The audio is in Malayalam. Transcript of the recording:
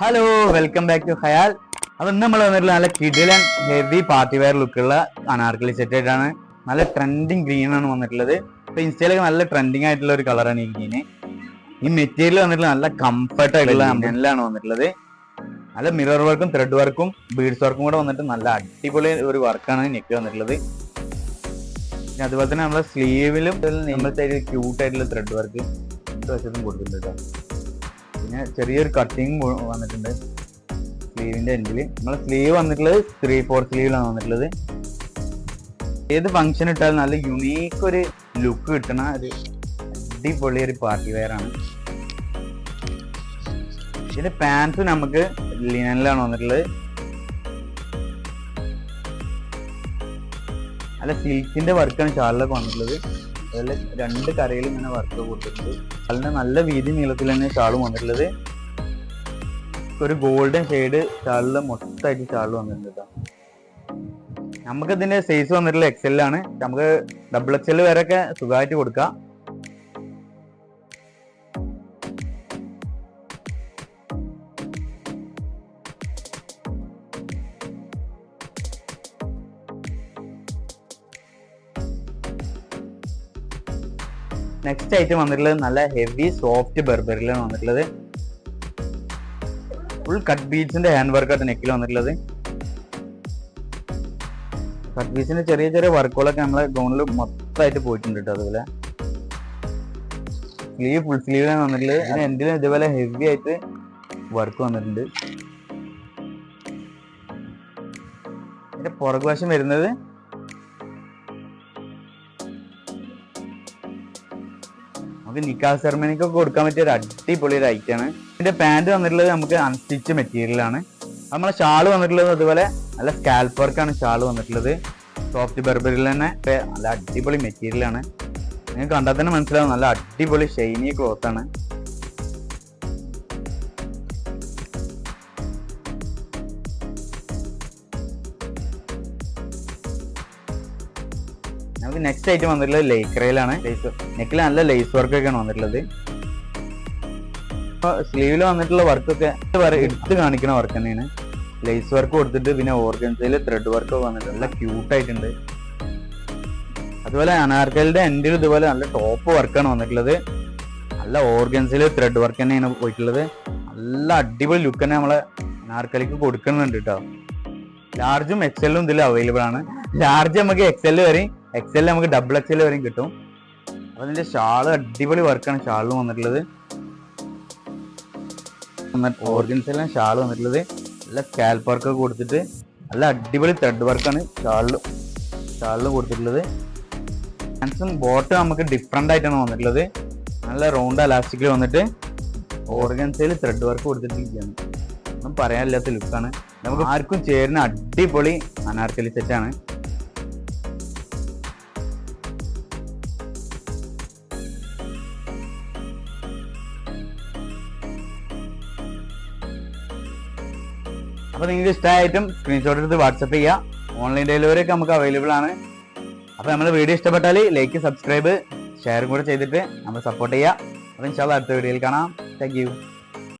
Hello welcome back to Hayal അപ്പൊ ഇന്ന് നമ്മൾ വന്നിട്ടുള്ള നല്ല കിഡിലൻ ഹെവി പാർട്ടി വെയർ ലുക്കുള്ള അനാർക്കലി സെറ്റ് ആയിട്ടാണ്. നല്ല ട്രെൻഡിങ് ഗ്രീൻ ആണ് വന്നിട്ടുള്ളത്. ഇപ്പൊ ഇൻസ്റ്റയിലൊക്കെ നല്ല ട്രെൻഡിങ് ആയിട്ടുള്ള ഒരു കളറാണ് ഈ ഗ്രീന് ഈ മെറ്റീരിയൽ വന്നിട്ടുള്ള നല്ല കംഫർട്ട് ആയിട്ടുള്ള മെല്ലാണ് വന്നിട്ടുള്ളത്. നല്ല മിറർ വർക്കും ത്രെഡ് വർക്കും ബീഡ്സ് വർക്കും കൂടെ വന്നിട്ട് നല്ല അടിപൊളി ഒരു വർക്കാണ് നെക്ക് വന്നിട്ടുള്ളത്. പിന്നെ അതുപോലെ തന്നെ നമ്മുടെ സ്ലീവിലും നമ്മളത്തെ ക്യൂട്ട് ആയിട്ടുള്ള ത്രെഡ് വർക്ക് വശത്തും കൊടുത്തിട്ടുണ്ട് കേട്ടോ പിന്നെ ചെറിയൊരു കട്ടിങ് വന്നിട്ടുണ്ട്. സ്ലീവിന്റെ എൻഡിൽ നമ്മളെ സ്ലീവ് വന്നിട്ടുള്ളത് ത്രീ ഫോർ സ്ലീവിലാണ് വന്നിട്ടുള്ളത്. ഏത് ഫംഗ്ഷൻ ഇട്ടാലും നല്ല യുണീക്ക് ഒരു ലുക്ക് കിട്ടണ ഒരു അടിപൊളി ഒരു പാർട്ടി വെയർ ആണ്. ഇതിന്റെ പാൻസ് നമുക്ക് ലിനനിലാണ് വന്നിട്ടുള്ളത്. അല്ല സിൽക്കിന്റെ വർക്കാണ് ഷാളിലൊക്കെ വന്നിട്ടുള്ളത്. അതിൽ രണ്ട് കരയിൽ ഇങ്ങനെ വർക്ക് കൊടുത്തിട്ടുണ്ട്. അതിന് നല്ല വീതി നീളത്തിൽ തന്നെ ഷാളും വന്നിട്ടുള്ളത്. ഒരു ഗോൾഡൻ ഷെയ്ഡ് ഷാളിൽ മൊത്തമായിട്ട് ഷാൾ വന്നിട്ടുണ്ട് നമുക്ക് ഇതിന്റെ സൈസ് വന്നിട്ടുള്ള എക്സെല്ലാണ് നമുക്ക് ഡബിൾ എക്സൽ വരെയൊക്കെ സുഖമായിട്ട് കൊടുക്കാം. നെക്സ്റ്റ് ഐറ്റം വന്നിട്ടുള്ളത് നല്ല ഹെവി സോഫ്റ്റ് ബെർബറിലാണ് വന്നിട്ടുള്ളത്. ഫുൾ കട്ട് ബീഡ്സിന്റെ ഹാൻഡ് വർക്കായിട്ട് നെക്കിൽ വന്നിട്ടുള്ളത്. കട്ട് ബീഡ്സിന്റെ ചെറിയ ചെറിയ വർക്കുകളൊക്കെ നമ്മളെ ഗൗണിൽ മൊത്തമായിട്ട് പോയിട്ടുണ്ട് കേട്ടോ അതുപോലെ. സ്ലീവ് ഫുൾ സ്ലീവിലാണ് വന്നിട്ടുള്ളത്. അതിന് എന്തിനും ഇതുപോലെ ഹെവി ആയിട്ട് വർക്ക് വന്നിട്ടുണ്ട്. ഇതിന്റെ പുറകുവശം വരുന്നത് നമുക്ക് നിക്കാഹ് സെറമണിക്കൊക്കെ കൊടുക്കാൻ പറ്റിയ ഒരു അടിപൊളി ഒരു ഐറ്റാണ് ഇതിന്റെ പാന്റ് വന്നിട്ടുള്ളത് നമുക്ക് അൺസ്റ്റിച്ച് മെറ്റീരിയൽ ആണ്. നമ്മളെ ഷാൾ വന്നിട്ടുള്ളത് അതുപോലെ നല്ല സ്കാൽപ്പ് വർക്കാണ് ഷാൾ വന്നിട്ടുള്ളത്. സോഫ്റ്റ് ബർബറിൽ തന്നെ. നല്ല അടിപൊളി മെറ്റീരിയൽ ആണ്. നിങ്ങൾക്ക് കണ്ടാൽ തന്നെ മനസ്സിലാവും. നല്ല അടിപൊളി ഷൈനി ക്ലോത്ത് ആണ്. നമുക്ക് നെക്സ്റ്റ് ഐറ്റം വന്നിട്ടുള്ളത് ലൈക്രയിലാണ് ലേസ് നെക്കിൽ നല്ല ലേസ് വർക്ക് ഒക്കെയാണ് വന്നിട്ടുള്ളത്. സ്ലീവിൽ വന്നിട്ടുള്ള വർക്കൊക്കെ എടുത്ത് കാണിക്കുന്ന വർക്ക് തന്നെയാണ്. ലേസ് വർക്ക് കൊടുത്തിട്ട് പിന്നെ ഓർഗൻസയിൽ ത്രെഡ് വർക്ക് വന്നിട്ടുണ്ട്. നല്ല ക്യൂട്ട് ആയിട്ടുണ്ട്. അതുപോലെ അനാർക്കലിന്റെ എൻഡിൽ ഇതുപോലെ നല്ല ടോപ്പ് വർക്കാണ് വന്നിട്ടുള്ളത്. നല്ല ഓർഗൻസിൽ ത്രെഡ് വർക്ക് തന്നെയാണ് പോയിട്ടുള്ളത്. നല്ല അടിപൊളി ലുക്ക് തന്നെ നമ്മളെ അനാർക്കലിക്ക് കൊടുക്കുന്നുണ്ട് കേട്ടോ ലാർജും എക്സലും ഇതിൽ അവൈലബിൾ ആണ്. ലാർജ് നമുക്ക് എക്സൽ വരെയും എക്സൽ നമുക്ക് ഡബിൾ എക്സൽ വരെയും കിട്ടും. അപ്പൊ അതിന്റെ ഷാൾ അടിപൊളി വർക്കാണ് ഷാളിൽ വന്നിട്ടുള്ളത്. ഓർഗൻസിലാണ് ഷാൾ വന്നിട്ടുള്ളത്. നല്ല സ്കാൽപ്പ് വർക്ക് കൊടുത്തിട്ട് നല്ല അടിപൊളി ത്രെഡ് വർക്കാണ് ഷാളിലും ഷാളിൽ കൊടുത്തിട്ടുള്ളത്. ഹാൻസും ബോട്ട് നമുക്ക് ഡിഫറെന്റ് ആയിട്ടാണ് വന്നിട്ടുള്ളത്. നല്ല റൗണ്ട് അലാസ്റ്റിക്കിൽ വന്നിട്ട് ഓർഗൻസയിൽ ത്രെഡ് വർക്ക് കൊടുത്തിട്ടിരിക്കുകയാണ്. ഒന്നും പറയാനില്ലാത്ത ലുക്കാണ് നമുക്ക് ആർക്കും ചേരുന്ന അടിപൊളി അനാർക്കലി സെറ്റാണ് അപ്പൊ നിങ്ങൾക്ക് ഇഷ്ടമായിട്ടും സ്ക്രീൻഷോട്ട് എടുത്ത് വാട്സപ്പ് ചെയ്യുക ഓൺലൈൻ ഡെലിവറി ഒക്കെ നമുക്ക് അവൈലബിൾ ആണ്. അപ്പൊ നമ്മുടെ വീഡിയോ ഇഷ്ടപ്പെട്ടാൽ ലൈക്ക് സബ്സ്ക്രൈബ് ഷെയറും കൂടെ ചെയ്തിട്ട് നമ്മൾ സപ്പോർട്ട് ചെയ്യുക അപ്പൊ ഇൻഷാല്ല അടുത്ത വീഡിയോയിൽ കാണാം. താങ്ക്